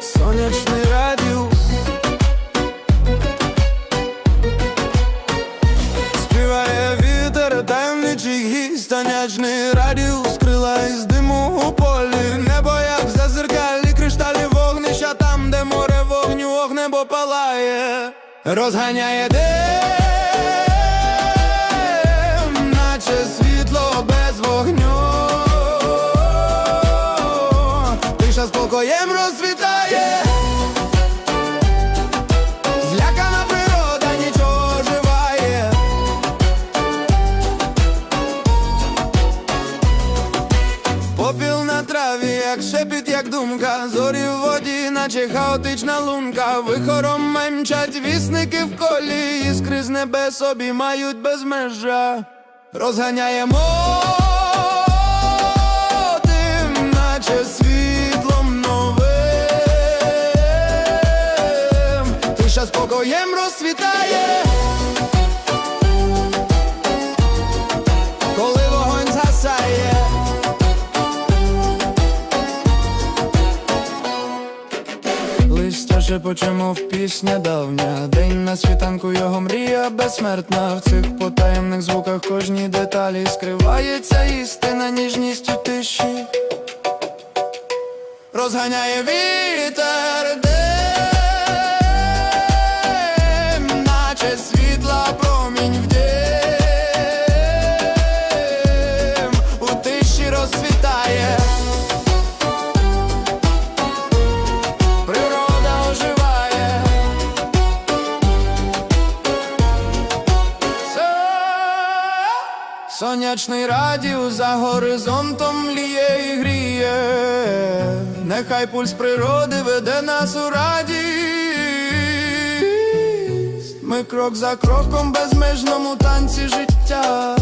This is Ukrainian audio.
Сонячний радіус. Співає вітер, темничий гість, радіус крила із диму у полі, небо як зазеркалі, кришталі вогнища там, де море вогню, огнебо палає, розганяє день. Спокоєм розцвітає. Злякана природа нічого живає. Попіл на траві, як шепіт, як думка, зорі в воді, наче хаотична лунка. Вихором мемчать вісники в колі, іскри з небес обіймають безмежа. Розганяємо Тиша спокоєм розцвітає. Коли вогонь згасає. Листя шепоче, мов пісня давня День на світанку його мрія безсмертна В цих потаємних звуках кожній деталі Скривається істина ніжністю тиші Розганяє вітер Наче світла промінь в дим У тиші розцвітає Природа оживає. Сонячний радіус за горизонтом мліє і гріє. Нехай пульс природи веде нас у радість. Крок за кроком безмежному танці життя.